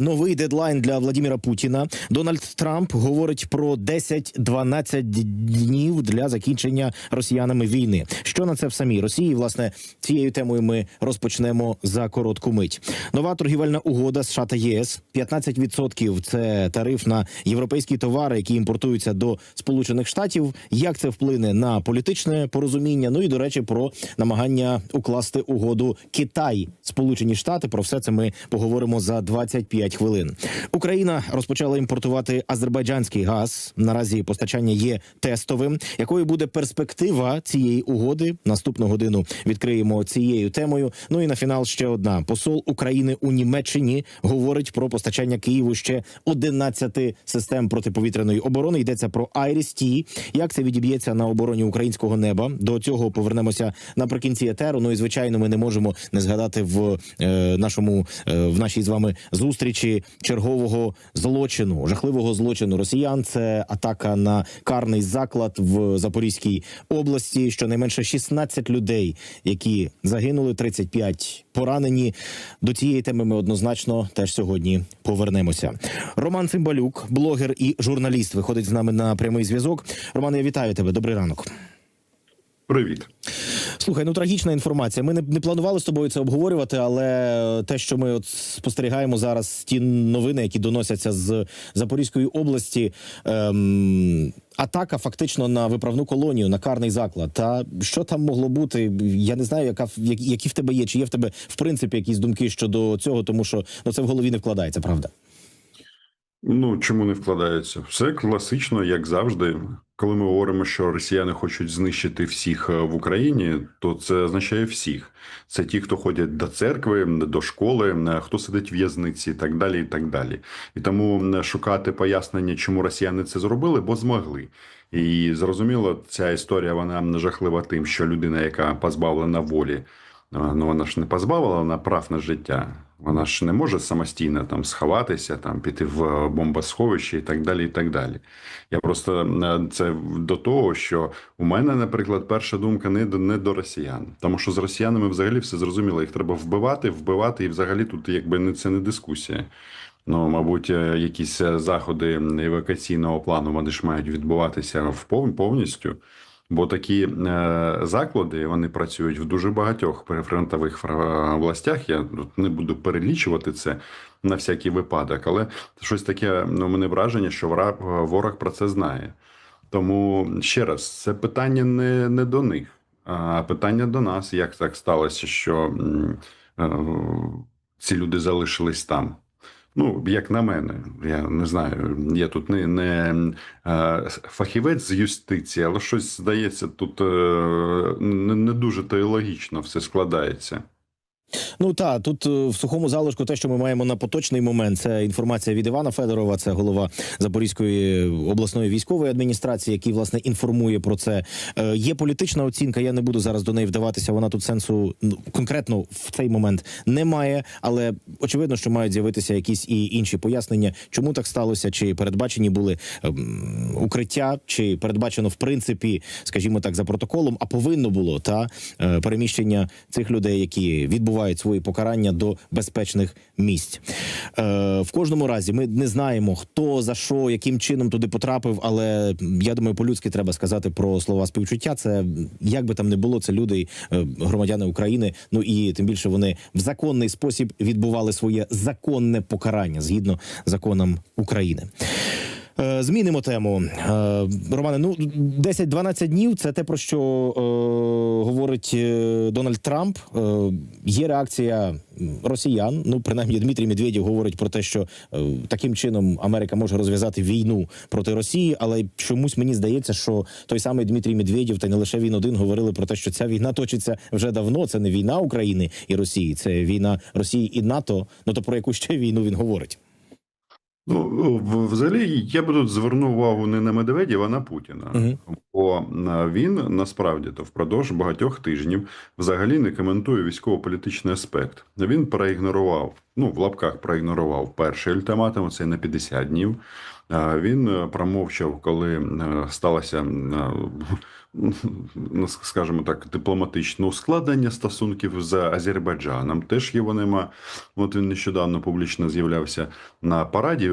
новий дедлайн для Владіміра Путіна. Дональд Трамп говорить про 10-12 днів для закінчення росіянами війни. Що на це в самій Росії? Власне, цією темою ми розпочнемо за коротку мить. Нова торгівельна угода США та ЄС 15% – це тариф на європейські товари, які імпортуються до Сполучених Штатів. Як це вплине на політичне порозуміння? Ну і до речі, про намагання укласти угоду Китай, Сполучені Штати. Про все це ми поговоримо за 25 хвилин. Україна розпочала імпортувати азербайджанський газ. Наразі постачання є тестовим. Якою буде перспектива цієї угоди? Наступну годину відкриємо цією темою. Ну і на фінал ще одна посол України у Німеччині говорить про постачання Києву ще 11 систем протиповітряної оборони. Йдеться про Айріс-Ті. Як це відіб'ється на обороні українського неба? До цього повернемося наприкінці етеру. Ну і звичайно, ми не можемо не згадати в е, нашому е, в нашій з вами зустрічі чергового злочину, жахливого злочину росіян. Це атака на карний заклад в Запорізькій області. Щонайменше 16 людей, які загинули, 35 поранені. До цієї теми ми однозначно теж сьогодні повернемося. Роман Цимбалюк, блогер і журналіст, виходить з нами на прямий зв'язок. Роман, я вітаю тебе. Добрий ранок. Привіт. Слухай, ну трагічна інформація. Ми не, не планували з тобою це обговорювати, але те, що ми от спостерігаємо зараз, ті новини, які доносяться з Запорізької області. Ем... Атака фактично на виправну колонію, на карний заклад. Та що там могло бути? Я не знаю, яка які в тебе є, чи є в тебе в принципі якісь думки щодо цього, тому що ну це в голові не вкладається, правда. Ну чому не вкладається? Все класично, як завжди. Коли ми говоримо, що росіяни хочуть знищити всіх в Україні, то це означає всіх. Це ті, хто ходять до церкви, до школи, хто сидить в в'язниці, і так далі. І так далі. І тому шукати пояснення, чому росіяни це зробили, бо змогли. І зрозуміло, ця історія вона жахлива тим, що людина, яка позбавлена волі. Ну, вона ж не позбавила вона прав на життя. Вона ж не може самостійно там сховатися, там піти в бомбосховище і так далі. і так далі. Я просто це до того, що у мене, наприклад, перша думка не до не до росіян, тому що з росіянами взагалі все зрозуміло. Їх треба вбивати, вбивати, і взагалі тут якби не це не дискусія. Ну, мабуть, якісь заходи евакуаційного плану вони ж мають відбуватися в повністю. Бо такі е, заклади вони працюють в дуже багатьох прифронтових властях. Я тут не буду перелічувати це на всякий випадок, але щось таке ну, мене враження, що ворог, про це знає. Тому ще раз, це питання не, не до них, а питання до нас. Як так сталося, що е, ці люди залишились там? Ну, як на мене, я не знаю. Я тут не не е, фахівець з юстиції, але щось здається, тут е, не, не дуже теологічно логічно все складається. Ну та тут е, в сухому залишку, те, що ми маємо на поточний момент, це інформація від Івана Федорова, це голова Запорізької обласної військової адміністрації, який власне інформує про це. Е, Є політична оцінка. Я не буду зараз до неї вдаватися. Вона тут сенсу ну, конкретно в цей момент немає, але очевидно, що мають з'явитися якісь і інші пояснення, чому так сталося, чи передбачені були е, укриття, чи передбачено в принципі, скажімо так, за протоколом, а повинно було та е, переміщення цих людей, які відбувають свої покарання до безпечних місць. Е, В кожному разі ми не знаємо, хто за що, яким чином туди потрапив. Але я думаю, по-людськи треба сказати про слова співчуття. Це як би там не було, це люди, е, громадяни України. Ну і тим більше вони в законний спосіб відбували своє законне покарання згідно законам України. Е, Змінимо тему, Е, Романе. Ну 10-12 днів. Це те про що е, говорить е, Дональд Трамп. Е, Є реакція росіян. Ну принаймні Дмитрій Медведєв говорить про те, що е, таким чином Америка може розв'язати війну проти Росії, але чомусь мені здається, що той самий Дмитрій Медведєв, та не лише він один говорили про те, що ця війна точиться вже давно. Це не війна України і Росії, це війна Росії і НАТО. Ну то про яку ще війну він говорить? Ну, взагалі, я би тут звернув увагу не на Медведєва, а на Путіна. Угу. Бо він насправді то впродовж багатьох тижнів взагалі не коментує військово-політичний аспект. Він проігнорував, ну в лапках проігнорував перший ультиматум, це на 50 днів. Він промовчав, коли сталося, скажімо так, дипломатичне ускладнення стосунків з Азербайджаном. Теж його нема. От він нещодавно публічно з'являвся на параді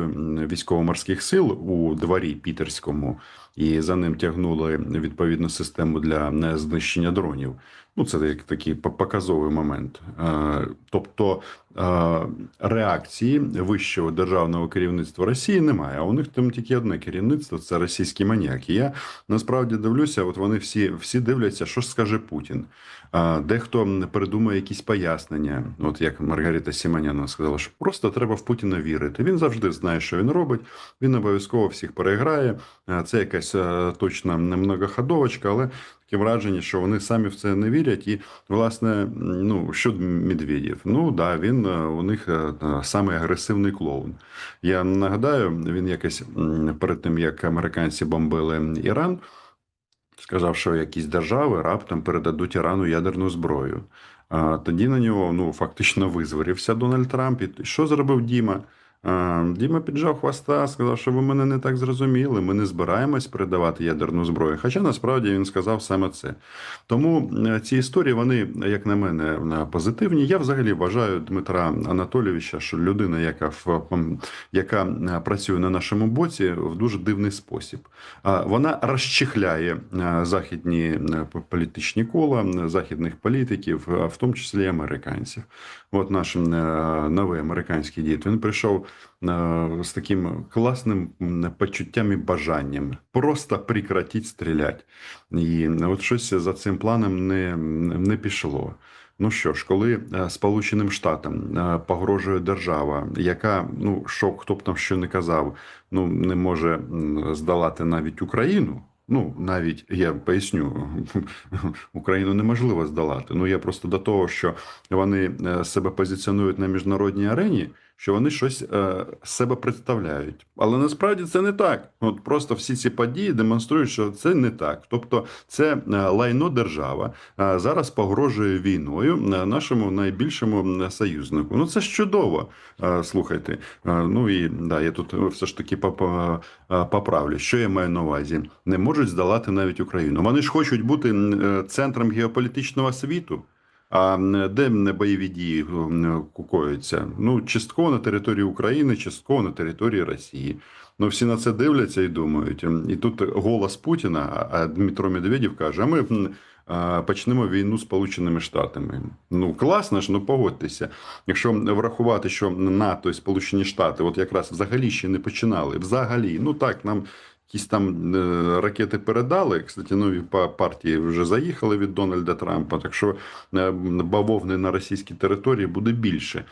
військово-морських сил у дворі Пітерському, і за ним тягнули відповідну систему для е, знищення дронів. Ну, це такий показовий момент. Е, Тобто е, реакції вищого державного керівництва Росії немає. А у них там тільки одне керівництво це російські маніяки. Я насправді дивлюся, от вони всі, всі дивляться, що скаже Путін. А, Дехто придумує якісь пояснення, от як Маргарита Сіманяна сказала, що просто треба в Путіна вірити. Він завжди знає, що він робить. Він обов'язково всіх переграє. Це якась е, точна многоходовочка, але таке враження, що вони самі в це не вірять. І власне, ну щодо Медведєв, ну да, він е, у них е, е, самий агресивний клоун. Я нагадаю, він якось перед тим як американці бомбили Іран. Сказав, що якісь держави раптом передадуть Ірану ядерну зброю. А тоді на нього ну фактично визварився Дональд Трамп. І що зробив Діма? Діма піджав хвоста, сказав, що ви мене не так зрозуміли. Ми не збираємось передавати ядерну зброю. Хоча насправді він сказав саме це. Тому е, ці історії, вони, як на мене, позитивні. Я взагалі вважаю Дмитра Анатолійовича, що людина, яка в яка е, працює на нашому боці, в дуже дивний спосіб. Вона розчехляє е, західні політичні кола, західних політиків, в тому числі американців. От наш новий американський дід він прийшов е, з таким класним почуттям і бажанням просто прекратити стріляти. І от щось за цим планом не, не пішло. Ну що ж, коли е, Сполученим Штатам е, погрожує держава, яка, ну що хто б там що не казав, ну не може здолати навіть Україну. Ну, навіть я поясню, Україну неможливо здолати. Ну я просто до того, що вони е, себе позиціонують на міжнародній арені, що вони щось е, себе представляють. Але насправді це не так. От просто всі ці події демонструють, що це не так. Тобто, це е, лайно держава е, зараз погрожує війною е, нашому найбільшому союзнику. Ну це чудово. Слухайте. Ну і да, я тут все ж таки поправлю. Що я маю на увазі? Не можуть здолати навіть Україну. Вони ж хочуть бути центром геополітичного світу. А де бойові дії м, кукоються? Ну, частково на території України, частково на території Росії. Ну, всі на це дивляться і думають. І тут голос Путіна, а Дмитро Медведєв каже: а ми почнемо війну з Сполученими Штатами. Ну, класно ж, ну погодьтеся. Якщо врахувати, що НАТО і Сполучені Штати от якраз взагалі ще не починали. Взагалі, ну так, нам якісь там е, ракети передали. Кстати, нові партії вже заїхали від Дональда Трампа. Так що е, бавовни на російській території буде більше.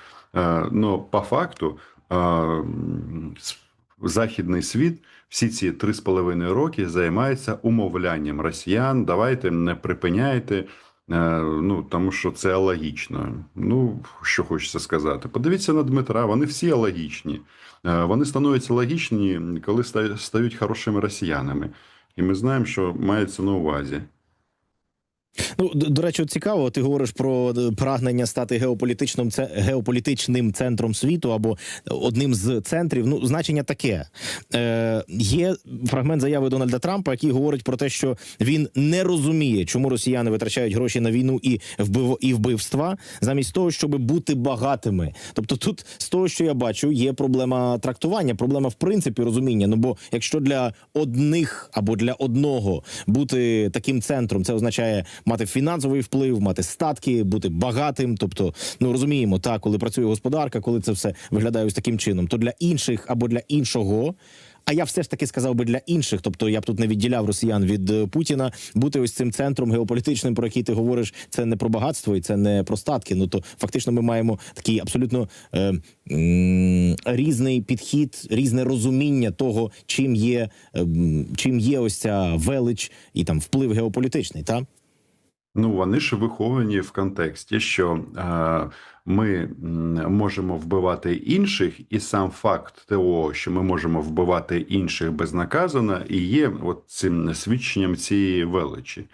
Ну, по факту, західний світ всі ці три з половиною роки займається умовлянням росіян. Давайте не припиняйте. Ну, тому що це алогічно. Ну, що хочеться сказати. Подивіться на Дмитра, вони всі алогічні. Е, Вони становляться логічні, коли стають хорошими росіянами. І ми знаємо, що мається на увазі. Ну до, речі, цікаво. Ти говориш про прагнення стати геополітичним геополітичним центром світу або одним з центрів. Ну, значення таке. Е, Є фрагмент заяви Дональда Трампа, який говорить про те, що він не розуміє, чому росіяни витрачають гроші на війну і вбив і вбивства, замість того, щоб бути багатими. Тобто, тут з того, що я бачу, є проблема трактування, проблема в принципі розуміння. Ну бо якщо для одних або для одного бути таким центром, це означає мати фінансовий вплив, мати статки, бути багатим. Тобто, ну розуміємо, так, коли працює господарка, коли це все виглядає ось таким чином, то для інших або для іншого. А я все ж таки сказав би для інших, тобто я б тут не відділяв росіян від е, Путіна. Бути ось цим центром геополітичним, про який ти говориш, це не про багатство і це не про статки. Ну то фактично ми маємо такий абсолютно е, м, різний підхід, різне розуміння того, чим є, е, чим є ось ця велич і там вплив геополітичний, так? Ну, вони ж виховані в контексті, що е, ми можемо вбивати інших, і сам факт того, що ми можемо вбивати інших безнаказано, і є от цим свідченням цієї величі.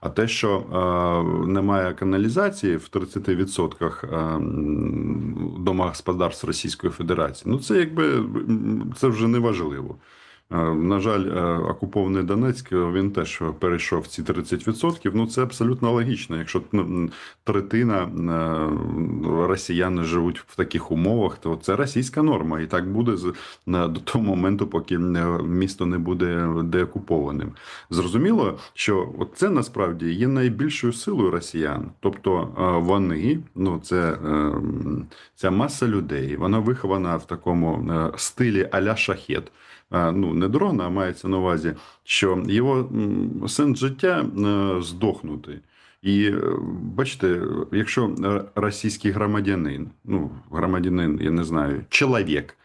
А те, що е, немає каналізації в 30% е, домогосподарств Російської Федерації, ну це якби це вже не важливо. Е, На жаль, е, окупований Донецьк він теж перейшов ці 30%. Ну це абсолютно логічно. Якщо ну, третина е, росіян живуть в таких умовах, то це російська норма, і так буде до того моменту, поки е, місто не буде деокупованим. Зрозуміло, що це насправді є найбільшою силою росіян. Тобто е, вони, ну це е, ця маса людей, вона вихована в такому е, стилі аля шахет. Ну не дрона, а мається на увазі, що його сенс життя е, здохнути. І е, бачите, якщо російський громадянин, ну громадянин, я не знаю, чоловік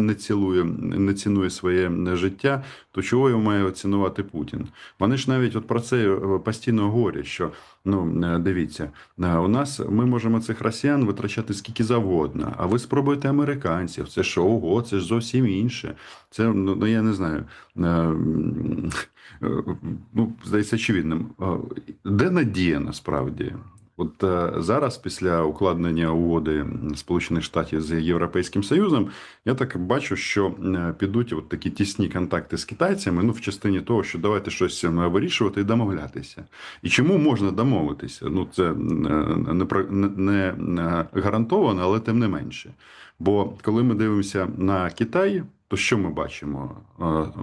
не цілує, не цінує своє життя, то чого його має цінувати Путін? Вони ж навіть от про це е, постійно говорять, що ну е, дивіться, е, у нас ми можемо цих росіян витрачати скільки завгодно, а ви спробуйте американців. Це що, ого, це ж зовсім інше. Це ну ну, я не знаю. е, е, Ну, здається, очевидним. Е, Де надія насправді? От е, зараз, після укладення угоди Сполучених Штатів з Європейським Союзом, я так бачу, що е, підуть от такі тісні контакти з китайцями. Ну, в частині того, що давайте щось е, вирішувати і домовлятися. І чому можна домовитися? Ну, це не, не, гарантовано, але тим не менше. Бо коли ми дивимося на Китай, то що ми бачимо?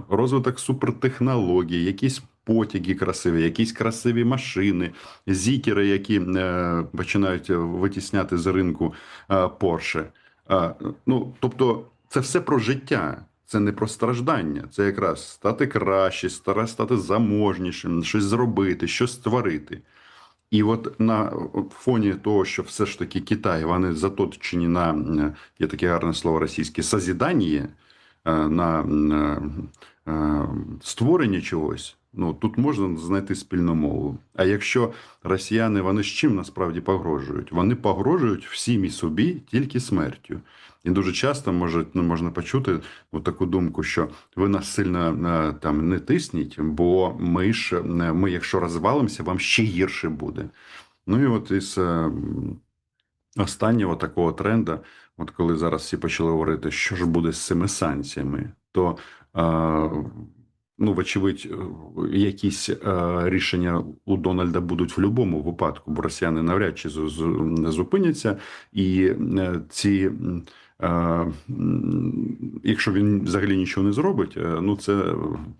Розвиток супертехнологій, якісь потяги красиві, якісь красиві машини, зікери, які е, починають витісняти з ринку е, Porsche. Е, Ну, тобто, це все про життя. Це не про страждання, це якраз стати краще, стати заможнішим, щось зробити, щось створити. І от на фоні того, що все ж таки Китай, вони заточені на е, є таке гарне слово російське созідання, е, на е, е, створення чогось. Ну тут можна знайти спільну мову. А якщо росіяни вони з чим насправді погрожують? Вони погрожують всім і собі тільки смертю. І дуже часто може, ну, можна почути таку думку, що ви нас сильно е, там не тисніть, бо ми ж е, ми, якщо розвалимося, вам ще гірше буде. Ну і от із е, останнього такого тренда, от коли зараз всі почали говорити, що ж буде з цими санкціями, то ну, вочевидь, е, якісь е, рішення у Дональда будуть в будь-якому випадку, бо росіяни навряд чи зупиняться, і е, ці. Е, Якщо він взагалі нічого не зробить, е, ну це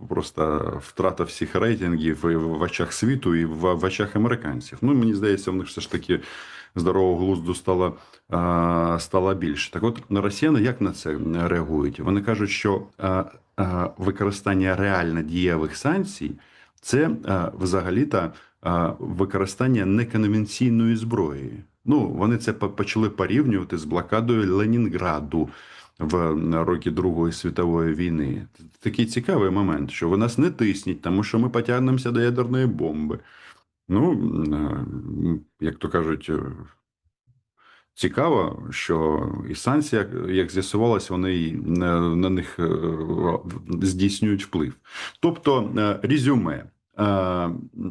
просто втрата всіх рейтингів в очах світу і в очах американців. Ну мені здається, в них все ж таки здорового глузду стало, стало більше. Так от росіяни як на це реагують? Вони кажуть, що використання реально дієвих санкцій це взагалі-то а, використання неконвенційної зброї. Ну, вони це почали порівнювати з блокадою Ленінграду в роки Другої світової війни. Такий цікавий момент, що ви нас не тисніть, тому що ми потягнемося до ядерної бомби. Ну, е, як то кажуть, е, цікаво, що і санкції, як- з'ясувалось, вони й на, них е, здійснюють вплив. Тобто, е, резюме. Е,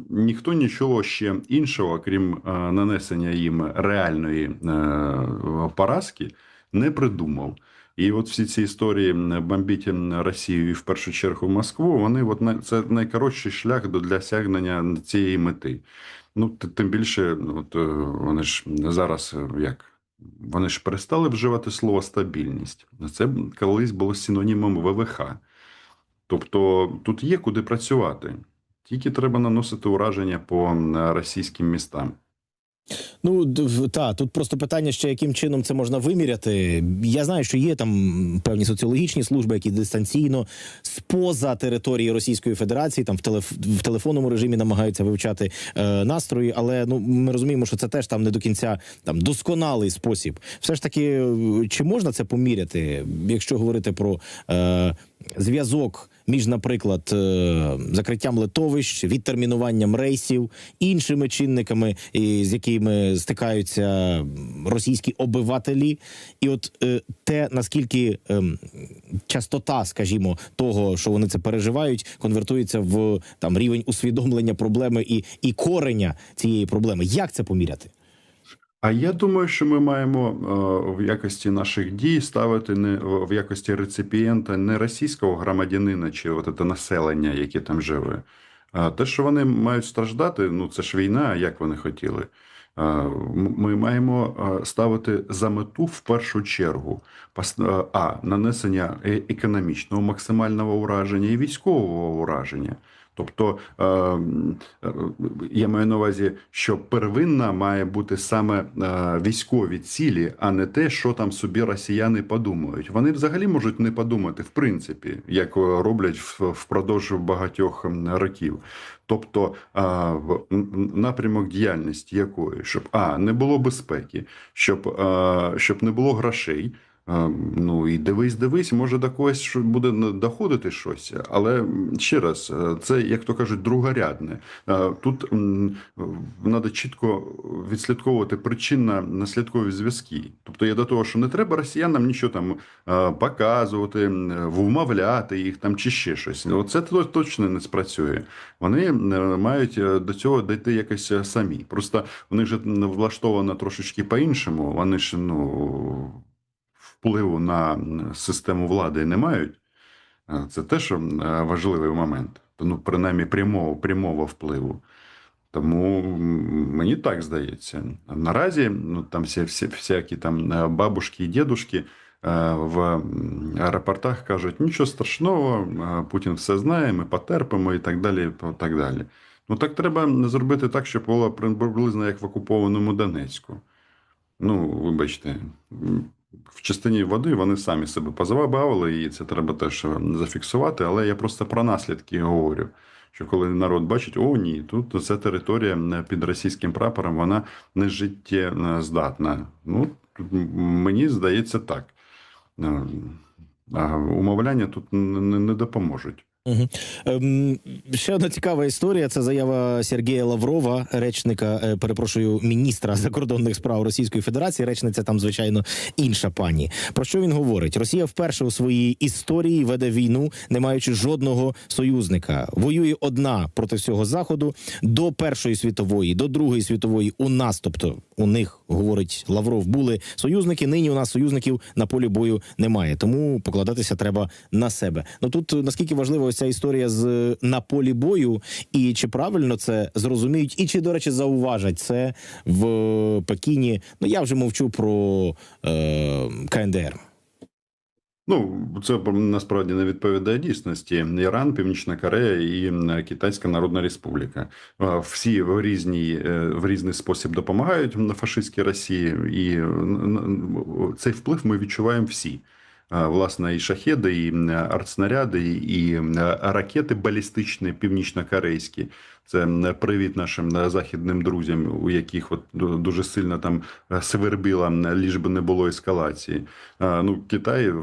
Ніхто нічого ще іншого, крім е, нанесення їм реальної е, поразки, не придумав. І от всі ці історії бомбіть Росію і в першу чергу Москву, вони от це найкоротший шлях до сягнення цієї мети. Ну тим більше, ну, от вони ж зараз як. Вони ж перестали вживати слово стабільність. Це колись було синонімом ВВХ. Тобто тут є куди працювати. Тільки треба наносити ураження по російським містам. Ну та тут просто питання ще яким чином це можна виміряти. Я знаю, що є там певні соціологічні служби, які дистанційно споза території Російської Федерації, там в телеф в телефонному режимі намагаються вивчати е, настрої, але ну ми розуміємо, що це теж там не до кінця там досконалий спосіб. Все ж таки, е, чи можна це поміряти, якщо говорити про е, зв'язок між, наприклад, е, закриттям литовищ, відтермінуванням рейсів, іншими чинниками, з якими стикаються російські обивателі, і от е, те наскільки ем, частота, скажімо, того, що вони це переживають, конвертується в там рівень усвідомлення проблеми і, і кореня цієї проблеми. Як це поміряти? А я думаю, що ми маємо е, в якості наших дій ставити не в якості реципієнта не російського громадянина чи от це населення, яке там живе. А те, що вони мають страждати, ну це ж війна, як вони хотіли. Ми маємо ставити за мету в першу чергу е, а нанесення е- економічного максимального ураження і військового ураження. Тобто е, е, я маю на увазі, що первинна має бути саме е, військові цілі, а не те, що там собі росіяни подумають. Вони взагалі можуть не подумати, в принципі, як е, роблять впродовж багатьох років. Тобто а, в напрямок діяльності якої, щоб а не було безпеки, щоб, щоб не було грошей. А, Ну і дивись, дивись, може до когось буде доходити щось, але ще раз, е, це як то кажуть, другорядне. Е, Тут треба чітко відслідковувати причинно-наслідкові зв'язки. Тобто я до того, що не треба росіянам нічого там е, показувати, вмовляти їх там чи ще щось. Оце точно не спрацює. Вони е, мають е, до цього дійти якось е, самі. Просто в них же влаштовано трошечки по-іншому. Вони ж ну впливу на систему влади не мають. Е, Це теж е, важливий момент. Ну, принаймні, прямого, прямого впливу. Тому мені так здається. Наразі ну, там всі, всі, всякі там е, бабушки і дідушки в аеропортах кажуть, нічого страшного, Путін все знає, ми потерпимо і так далі. так далі. Ну так треба зробити так, щоб було приблизно як в окупованому Донецьку. Ну, вибачте, в частині води вони самі себе позабавили, і це треба теж зафіксувати. Але я просто про наслідки говорю. Що коли народ бачить, о, ні, тут ця територія е, під російським прапором, вона не життєздатна. Ну, мені здається так. Е, А умовляння тут не допоможуть. Угу. Ще одна цікава історія. Це заява Сергія Лаврова, речника, е, перепрошую, міністра закордонних справ Російської Федерації. Речниця там, звичайно, інша пані. Про що він говорить? Росія вперше у своїй історії веде війну, не маючи жодного союзника. Воює одна проти всього заходу до Першої світової, до Другої світової. У нас, тобто у них говорить Лавров, були союзники. Нині у нас союзників на полі бою немає. Тому покладатися треба на себе. Ну тут наскільки важлива ось ця історія з на полі бою, і чи правильно це зрозуміють, і чи до речі зауважать це в Пекіні? Ну я вже мовчу про е, КНДР. Ну, це насправді не відповідає дійсності. ІранПівнічна Корея і Китайська Народна Республіка. Всі в різній е, в різний спосіб допомагають на фашистській Росії, і цей вплив ми відчуваємо всі. Власне, і шахеди, і артснаряди, і ракети балістичні північно-корейські. Це привіт нашим е, західним друзям, у яких от дуже сильно там е, свербіла, ліж би не було ескалації. Ну, Китай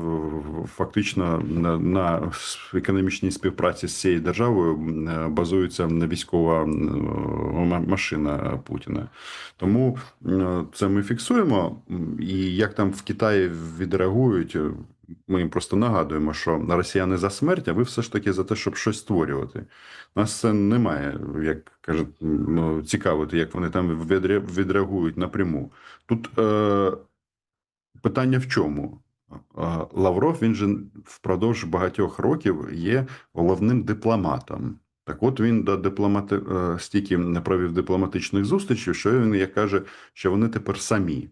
фактично на, економічній співпраці з цією державою е, базується військова машина Путіна. Тому це ми фіксуємо. І як там в Китаї відреагують, е, ми їм просто нагадуємо, що росіяни за смерть, а ви все ж таки за те, щоб щось створювати. Нас це немає, як кажуть, ну, цікавити, як вони там відреагують напряму. Тут е, питання в чому? Е, Лавров він же впродовж багатьох років є головним дипломатом. Так от він до дипломати е, стільки не провів дипломатичних зустрічей, що він як каже, що вони тепер самі.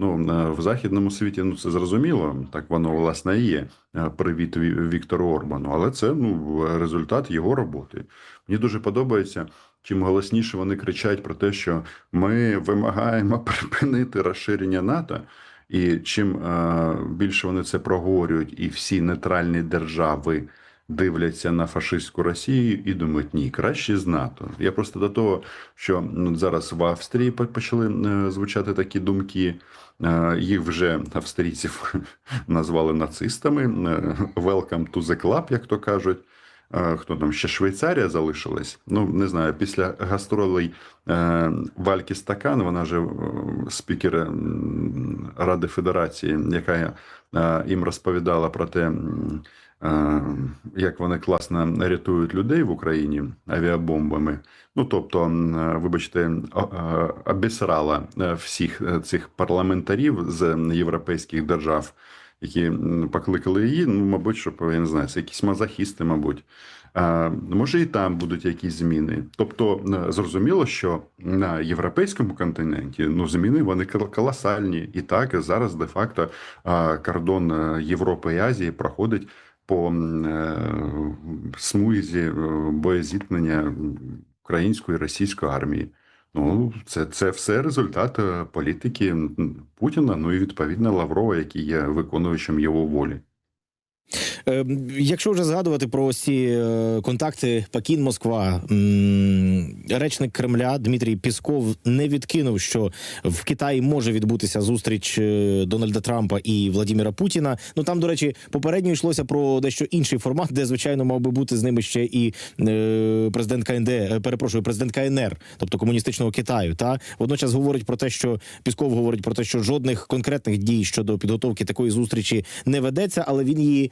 Ну, е, в західному світі ну це зрозуміло, так воно власне і є. Е, Привіт Віктору Орбану, але це ну результат його роботи. Мені дуже подобається. Чим голосніше вони кричать про те, що ми вимагаємо припинити розширення НАТО, і чим е, більше вони це проговорюють, і всі нейтральні держави дивляться на фашистську Росію і думають, ні, краще з НАТО. Я просто до того, що ну, зараз в Австрії почали е, звучати такі думки. Е, Їх вже австрійців назвали нацистами. е, Welcome to the club, як то кажуть. хто там ще Швейцарія залишилась. Ну не знаю, після гастролей Вальки Стакан, вона е, спікер Ради Федерації, яка їм розповідала про те, як вони класно рятують людей в Україні авіабомбами. Ну тобто, е, вибачте, е, обісрала е, всіх е, цих парламентарів з європейських держав, які покликали її. Ну, мабуть, щоб я не знаю, це якісь мазохісти, мабуть. Може, і там будуть якісь зміни. Тобто, е, зрозуміло, що на європейському континенті ну зміни вони кол- колосальні. І так зараз де-факто кордон е, Європи і Азії проходить по е, смузі е, боєзіткнення української і російської армії. Ну, це, це все результат е, політики Путіна, ну і відповідно Лаврова, який є виконувачем його волі. Е, Якщо вже згадувати про ось ці е, контакти Пекін, Москва, речник Кремля Дмитрій Пісков не відкинув, що в Китаї може відбутися зустріч е, Дональда Трампа і Владіміра Путіна. Ну там, до речі, попередньо йшлося про дещо інший формат, де звичайно мав би бути з ними ще і е, президент КНД, перепрошую, президент КНР, тобто комуністичного Китаю. Та водночас говорить про те, що Пісков говорить про те, що жодних конкретних дій щодо підготовки такої зустрічі не ведеться, але він її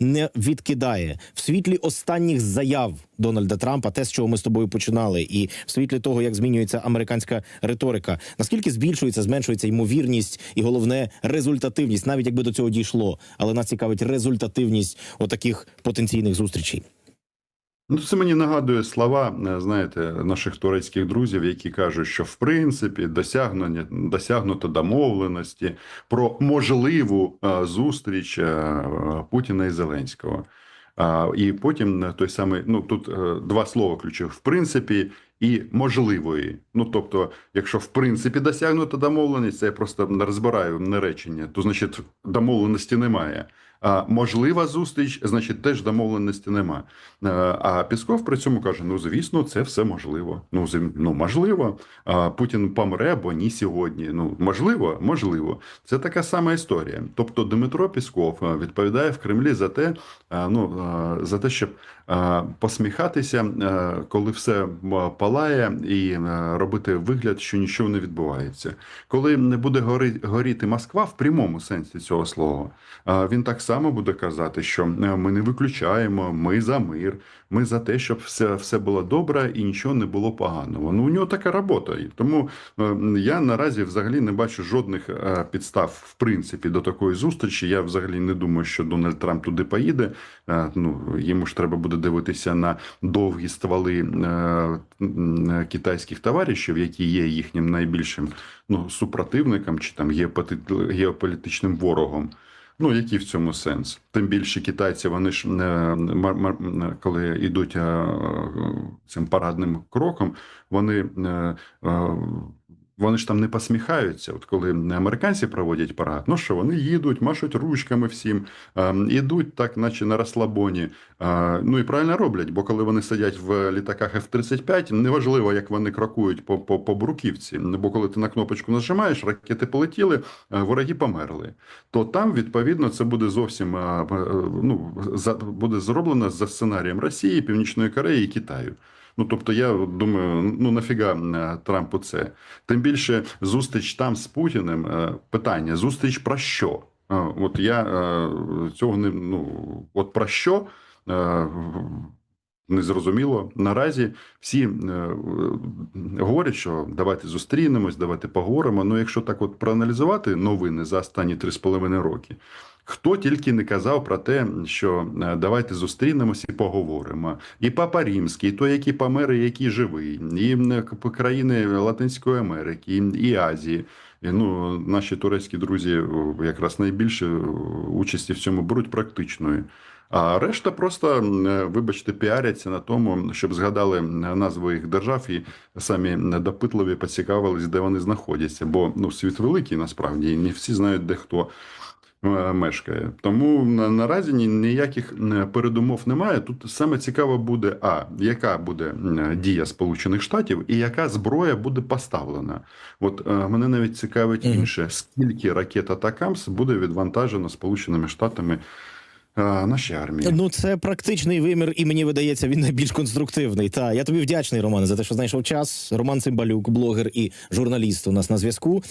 не відкидає в світлі останніх заяв Дональда Трампа, те, з чого ми з тобою починали, і в світлі того, як змінюється американська риторика. Наскільки збільшується, зменшується ймовірність і головне результативність, навіть якби до цього дійшло, але нас цікавить результативність отаких потенційних зустрічей. Ну, це мені нагадує слова, е, знаєте, наших турецьких друзів, які кажуть, що в принципі досягнення досягнуто домовленості про можливу е, зустріч е, Путіна і Зеленського. І потім той самий, ну тут два слова ключові, в принципі і можливої. Ну тобто, якщо в принципі досягнуто домовленість, це я просто не розбираю не речення, то значить домовленості немає. Можлива зустріч, значить, теж домовленості нема. Е, А Пісков при цьому каже: ну звісно, це все можливо. Ну ну можливо, Путін помре або ні сьогодні. Ну можливо, можливо. Це така сама історія. Тобто Дмитро Пісков е, відповідає в Кремлі за те, е, ну за те, щоб посміхатися, е, коли все палає, і е, робити вигляд, що нічого не відбувається. Коли не буде горіти Москва в прямому сенсі цього слова, він так само буде казати, що е, ми не виключаємо, ми за мир, ми за те, щоб все, все було добре і нічого не було поганого. Ну у нього така робота. І тому е, я наразі взагалі не бачу жодних е, підстав, в принципі, до такої зустрічі. Я взагалі не думаю, що Дональд Трамп туди поїде. Е, Ну йому ж треба буде дивитися на довгі стволи китайських товаришів, які є їхнім найбільшим ну, супротивником чи там геополіти- геополітичним ворогом. Ну, який в цьому сенс? Тим більше китайці, вони ж не коли йдуть е, цим парадним кроком, вони, е, е, вони ж там не посміхаються. От коли американці проводять парад, ну що вони їдуть, машуть ручками всім, е, ідуть так, наче на розслабоні. Е, Ну і правильно роблять, бо коли вони сидять в літаках F-35, неважливо, як вони крокують по, по, по бруківці. Бо коли ти на кнопочку нажимаєш, ракети полетіли, е, вороги померли. То там, відповідно, це буде зовсім е, ну, буде зроблено за сценарієм Росії, Північної Кореї і Китаю. Ну, тобто, я думаю, ну нафіга е, Трампу це? Тим більше зустріч там з Путіним. е, Питання: зустріч про що? Е, От я цього не ну от про що? Незрозуміло. Наразі всі говорять, що давайте зустрінемось, давайте поговоримо. Ну, якщо так от проаналізувати новини за останні 3,5 роки, хто тільки не казав про те, що е, давайте зустрінемось і поговоримо. І Папа Римський, і той, який помер, і який живий, і е, країни Латинської Америки, і Азії. Ну, наші турецькі друзі якраз найбільше участі в цьому беруть практичної. А решта просто, е, вибачте, піаряться на тому, щоб згадали м, назви їх держав і самі допитливі поцікавились, де вони знаходяться. Бо ну, світ великий насправді, і не всі знають, де хто е, мешкає. Тому на- наразі ні- ніяких м, передумов немає. Тут саме цікаво буде, а яка буде дія Сполучених Штатів і яка зброя буде поставлена. От е, мене навіть цікавить інше: скільки ракет Атакамс буде відвантажено Сполученими Штатами а, нашій армії. Ну, це практичний вимір, і мені видається, він найбільш конструктивний. Та я тобі вдячний, Романе, за те, що знайшов час. Роман Цимбалюк, блогер і журналіст у нас на зв'язку.